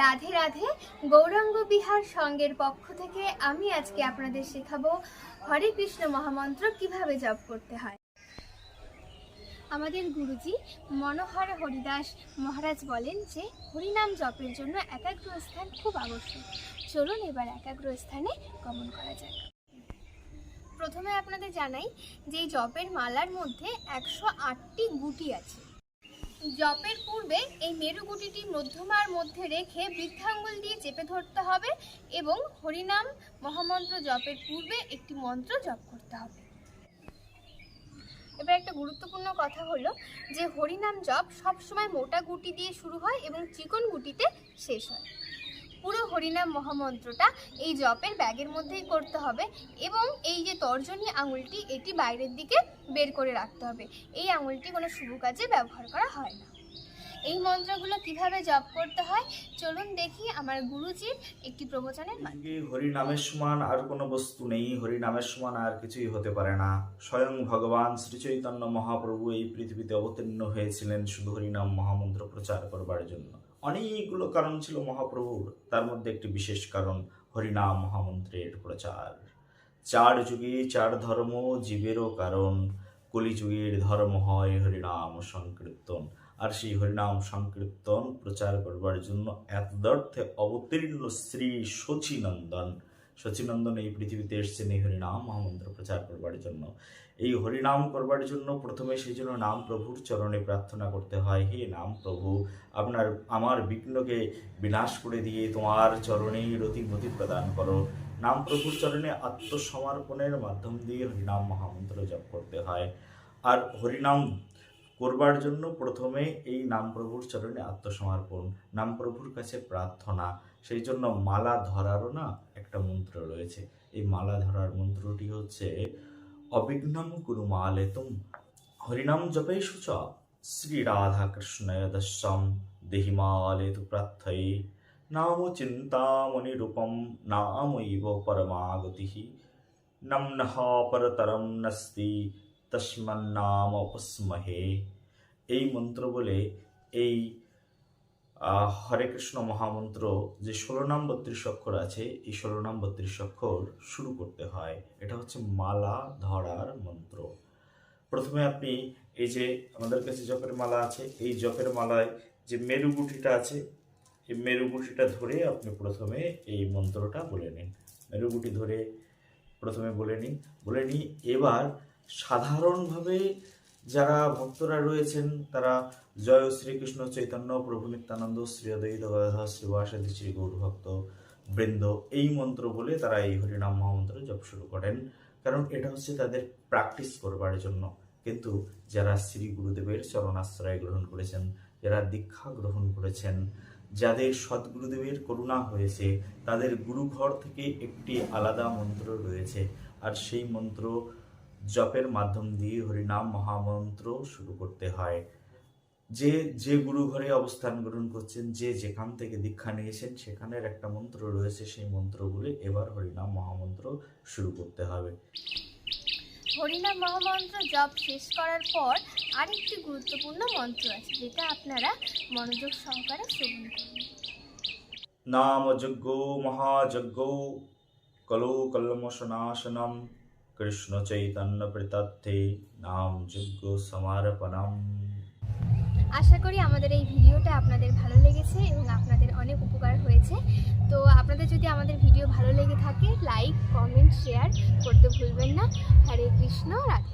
রাধে রাধে, গৌরাঙ্গ বিহার সঙ্গের পক্ষ থেকে আমি আজকে আপনাদের শেখাবো হরে কৃষ্ণ মহামন্ত্র কীভাবে জপ করতে হয়। আমাদের গুরুজি মনোহর হরিদাস মহারাজ বলেন যে, হরিনাম জপের জন্য একাগ্র স্থান খুব আবশ্যক। চলুন এবার একাগ্র স্থানে গমন করা যাক। প্রথমে আপনাদের জানাই যে, জপের মালার মধ্যে একশো আটটি গুটি আছে। জপের পূর্বে এই মেরু গুটিটি মধ্যমার মধ্যে রেখে বৃদ্ধাঙ্গুল দিয়ে চেপে ধরতে হবে এবং হরিনাম মহামন্ত্র জপের পূর্বে একটি মন্ত্র জপ করতে হবে। এবার একটা গুরুত্বপূর্ণ কথা হলো যে হরিনাম জপ সবসময় মোটা গুটি দিয়ে শুরু হয় এবং চিকন গুটিতে শেষ হয়। হরিনাম মহামন্ত্রটা এই জপের ব্যাগের মধ্যেই করতে হবে এবং এই যে তর্জনী আঙুলটি এটি বাইরের দিকে বের করে রাখতে হবে। এই আঙুলটি কোনো শুভ কাজে ব্যবহার করা হয় না। এই মন্ত্রগুলো কীভাবে জপ করতে হয়? চলুন দেখি আমার গুরুজির একটি প্রবচনের মাধ্যমে। হরি নামের সমান আর কোনো বস্তু নেই, হরি নামের সমান আর কিছুই হতে পারে না। স্বয়ং ভগবান শ্রী চৈতন্য মহাপ্রভু এই পৃথিবীতে অবতীর্ণ হয়েছিলেন শুধু হরিনাম মহামন্ত্র প্রচার করবার জন্য। অনেকগুলো কারণ ছিল মহাপ্রভুর, তার মধ্যে একটি বিশেষ কারণ হরিনাম মহামন্ত্রের প্রচার। চার যুগে চার ধর্ম, জীবেরও কারণ। কলিযুগের ধর্ম হয় হরিনাম সংকীর্তন। আর সেই হরিনাম সংকীর্তন প্রচার করবার জন্য এতদর্থে অবতীর্ণ শ্রী শচীনন্দন শচীনন্দন এই পৃথিবীতে এসেছেন, এই হরিনাম মহামন্ত্র প্রচার করবার জন্য। এই হরিনাম করবার জন্য প্রথমে সেই জন্য নাম প্রভুর চরণে প্রার্থনা করতে হয়, হে নাম প্রভু, আপনার, আমার বিঘ্নকে বিনাশ করে দিয়ে তোমার চরণেই রতিমতি প্রদান করো। নাম প্রভুর চরণে আত্মসমর্পণের মাধ্যম দিয়ে হরিনাম মহামন্ত্র জপ করতে হয়। আর হরিনাম করবার জন্য প্রথমে এই নাম প্রভুর চরণে আত্মসমর্পণ, নাম প্রভুর কাছে প্রার্থনা, সেই জন্য মালা ধরারও না একটা মন্ত্র রয়েছে। এই মালা ধরার মন্ত্রটি হচ্ছে অবিঘ্নম কুরু মালেতুম, হরিনাম জপে চ শ্রী রাধা দশম, দেহি মালেতু প্রার্থয়ে। নাম চিন্তামণি রূপম নামৈব পরমাগতি নম্নহ পরতরম নস্তি তস্মন্নাম অপস্মহে এই মন্ত্র বলে এই হরে কৃষ্ণ মহামন্ত্র যে ষোলো নাম বত্রিশ অক্ষর আছে, এই ষোলো নাম বত্রিশ অক্ষর শুরু করতে হয়। এটা হচ্ছে মালা ধরার মন্ত্র। প্রথমে আপনি এই যে আমাদের কাছে জপের মালা আছে, এই জপের মালায় যে মেরুগুটিটা আছে এই মেরুগুটিটা ধরে আপনি প্রথমে এই মন্ত্রটা বলে নিন। মেরুগুটি ধরে প্রথমে বলে নিন। বলে নিই, এবার সাধারণভাবে যারা ভক্তরা রয়েছেন, তারা জয় শ্রীকৃষ্ণ চৈতন্য, প্রভু নিত্যানন্দ শ্রী অদ্বৈত গদাধর, শ্রীবাসাদি শ্রী গৌর ভক্ত, বৃন্দ, এই মন্ত্র বলে তারা এই হরিনাম মহামন্ত্র জপ শুরু করেন। কারণ এটা হচ্ছে তাদের প্র্যাকটিস করবার জন্য। কিন্তু যারা শ্রী গুরুদেবের চরণাশ্রয় গ্রহণ করেছেন, যারা দীক্ষা গ্রহণ করেছেন যাদের সদ্গুরুদেবের করুণা হয়েছে, তাদের গুরুঘর থেকে একটি আলাদা মন্ত্র রয়েছে। আর সেই মন্ত্র জপের মাধ্যম দিয়ে হরিনাম মহামন্ত্র শুরু করতে হয়। যে যে গুরুঘরে অবস্থান গ্রহণ করছেন, যে যেখান থেকে দীক্ষা নিয়েছেন, সেখানের একটা মন্ত্র রয়েছে। সেই মন্ত্রগুলি এবার হরিনাম মহামন্ত্র শুরু করতে হবে। হরিনাম মহামন্ত্র জপ শেষ করার পর আরেকটি গুরুত্বপূর্ণ মন্ত্র আছে, যেটা আপনারা মনোযোগ সহকারে শ্রবণ করুন। নাম যজ্ঞ মহাযজ্ঞ কলো কলমশনাশনম কৃষ্ণ চৈতন্য প্রতার্থে নাম যজ্ঞ সমারপণম আশা করি আমাদের এই ভিডিওটা আপনাদের ভালো লেগেছে এবং আপনাদের অনেক উপকার হয়েছে তো আপনাদের যদি আমাদের ভিডিও ভালো লেগে থাকে লাইক কমেন্ট শেয়ার করতে ভুলবেন না হরে কৃষ্ণ, রাধে।